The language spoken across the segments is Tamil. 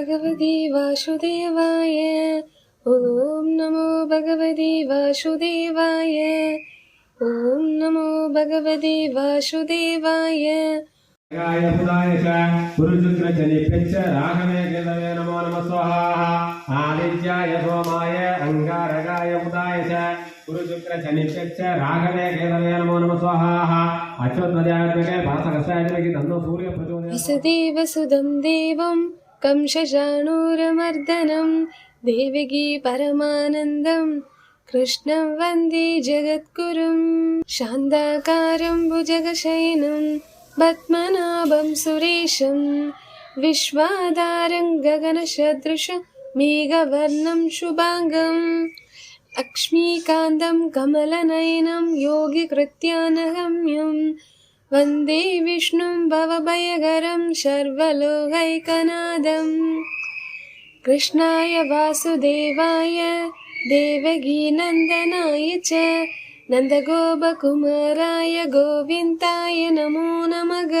భగవతి వాసుదేవాయ. ఓం నమో భగవతి వాసుదేవాయ. ఓం నమో భగవతి వాసుదేవాయ. నమో నమ స్వాహ. ఆదిత్యాయ సోమాయ అంగారగాయ ఉదాయ గురుశుక్రచనిప్యచ్చ రాఘవే కేదవే నమో నమ స్వాహ. అచ్యుత్మజాత్మకే భాసకసాయత్మకి తందో సూర్య ప్రచోదయ వసుదేవ సుదం దేవం कंशाणूरमर्दनं देवगी परमानन्दं कृष्णं वन्दे जगद्गुरुं शान्दाकारम्बुजगशयनं पद्मनाभं सुरेशं विश्वादारं गगनसदृशमेघवर्णं शुभाङ्गम् अक्ष्मीकान्तं कमलनयनं योगिकृत्या न हम्यम् वन्दे विष्णुं भवभयकरं सर्वलोकैकनादम् कृष्णाय वासुदेवाय देवगीनन्दनाय च நந்தகோபகுமாராய கோவிந்தாய நமோ நமக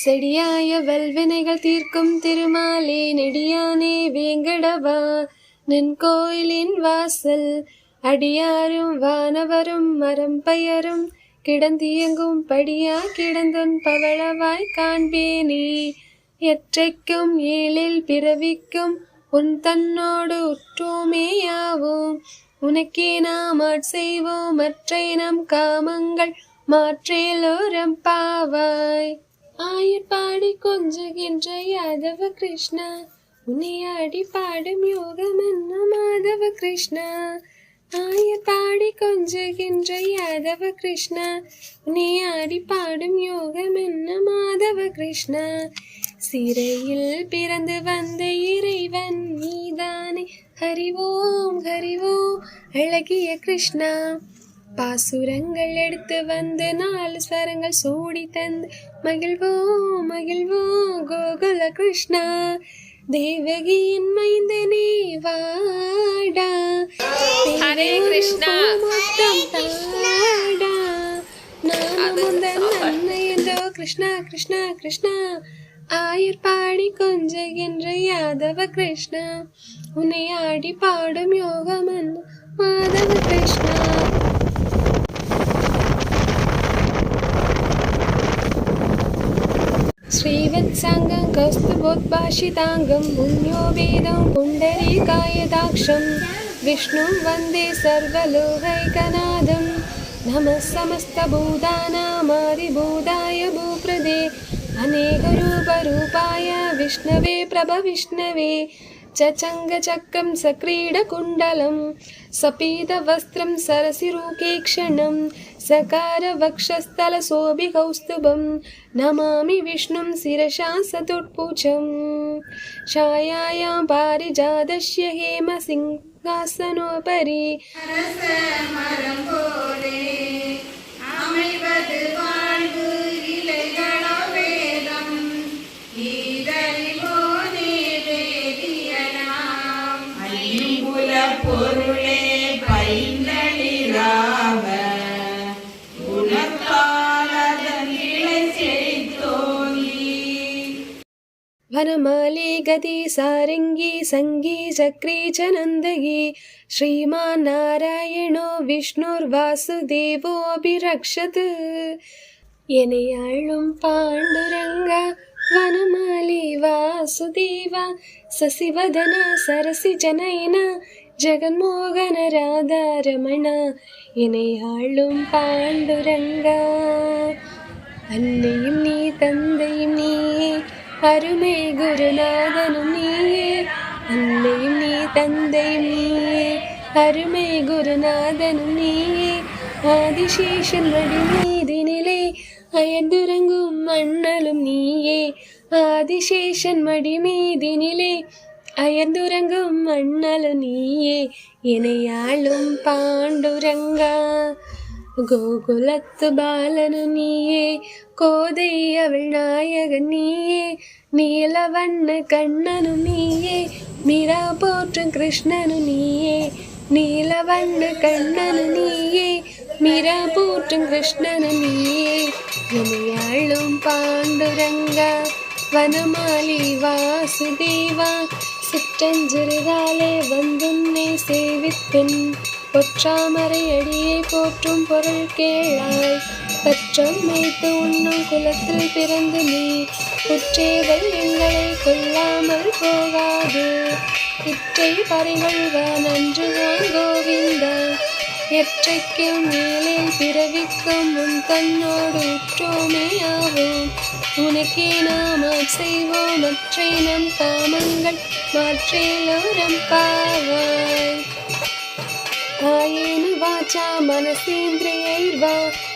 செடியாய வல்வினைகள் தீர்க்கும் திருமாலே நெடியானே வேங்கடவா நின் கோயிலின் வாசல் அடியாரும் வானவரும் மரம் பெயரும் கிடந்தியங்கும் படியா கிடந்தன் பவளவாய் காண்பேனே. எற்றைக்கும் ஏழில் பிறவிக்கும் உன் தன்னோடு உற்றோமேயாவோம் உனக்கே நாம் செய்வோம் மற்றை நம் காமங்கள் மாற்றேலோரம் பாவாய். ஆயிற்பாடி கொஞ்சுகின்ற யாதவ கிருஷ்ணா உன்னை ஆடி பாடும் யோகம் என்ன மாதவ கிருஷ்ணா. ஆயர் பாடி கொஞ்சுகின்ற யாதவ கிருஷ்ணா உன்னை ஆடி பாடும் யோகம் என்ன மாதவ கிருஷ்ணா? சிறையில் பிறந்து வந்த இறைவன் நீதானே. ஹரிவோம் ஹரிவோம் அழகிய கிருஷ்ணா. பாசுரங்கள் எடுத்து வந்து நாலு ஸ்வரங்கள் சூடி தந்து மகிழ்வோம் மகிழ்வோம் கோகுல கிருஷ்ணா. தேவகியின் மைந்தனே வாடா. ஹரே கிருஷ்ணா. மொத்தம் தாடா. நாமமுந்தன் நன்மையந்தோ கிருஷ்ணா கிருஷ்ணா கிருஷ்ணா. ஆயர் பாடி கொஞ்சுகின்ற யாதவ கிருஷ்ணா. உன்னை ஆடி பாடும் யோகம் என்ன மாதவ கிருஷ்ணா. श्रीवत्साङ्गं कौस्तुभोद्भाषिताङ्गं पुण्यो वेदं पुण्डरीकायदाक्षं विष्णुं वन्दे सर्वलोकैकनादं नमः समस्तभूतानामादिभूताय भूप्रदे अनेकरूपरूपाय विष्णवे प्रभविष्णवे चचङ्गचक्रं सक्रीडकुण्डलं सपीतवस्त्रं सरसिरूकेक्षणं सकारवक्षस्थलशोभिकौस्तुभं नमामि विष्णुं शिरसा सतुर्पुजं छायायां पारिजातस्य हेमसिंहासनोपरि वनमाली गति सारङ्गी सङ्गी चक्री च नन्दगी श्रीमान् नारायणो विष्णुर्वासुदेवोऽभिरक्षत् यनयाळुं पाण्डुरङ्ग వనమాలి వాసుదేవా ససివదన సరసి జనయన ஜெகன்மோகன ராதாரமணா என்னை ஆளும் பாண்டுரங்கா. அன்னையும் நீ தந்தையும் நீயே அருமை குருநாதனும் நீயே. அன்னையும் நீ தந்தையும் நீயே அருமை குருநாதனும் நீயே. ஆதிசேஷன் வடி நீ அயர்ந்துறங்கும் மண்ணலும் நீயே. ஆதிசேஷன் மடிமீதினிலே அயர்ந்துறங்கும் மண்ணலும் நீயே. இணையாளும் பாண்டுரங்கா கோகுலத்து பாலனு நீயே. கோதை அவள் நாயகன் நீயே. நீலவண்ண கண்ணனு நீயே. மீரா போற்றும் கிருஷ்ணனு நீயே. நீலவண்ண கண்ணனு நீயே மீரா போற்றும் கிருஷ்ணனு நீயே. இணையாளும் பாண்டுரங்கா வனமாலி வாசுதேவா சிற்றஞ்சிறுகாலே வந்துன்னை சேவிப்பின் பொற்றாமரை அடியை போற்றும் பொருள் கேளாய் பற்றம் வைத்து உண்ணும் குலத்தில் பிறந்து நீ. குற்றேவல் எங்களை கொல்லாமல் போகாது. இற்றை பறிகொள்க நன்றுதான் கோவிந்த. எற்றைக்கும் மேலே பிறவிக்கும் உன் கண்ணோடு உற்றோமேயாவோம் உனக்கே நாம் செய்வோம் அற்றை நம் காமங்கள் மாற்றேலோரம் பாவாய். ஆயேனு வாச்சா மனசேந்திரியை वा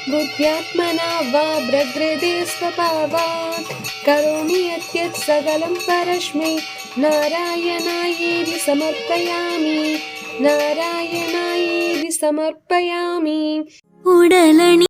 बुद्ध्यात्मना वा ब्रग्रदे स्वभावात् करोमि यत् सकलं परश्मि नारायणायेदि समर्पयामि नारायणायेदि समर्पयामि उडलणि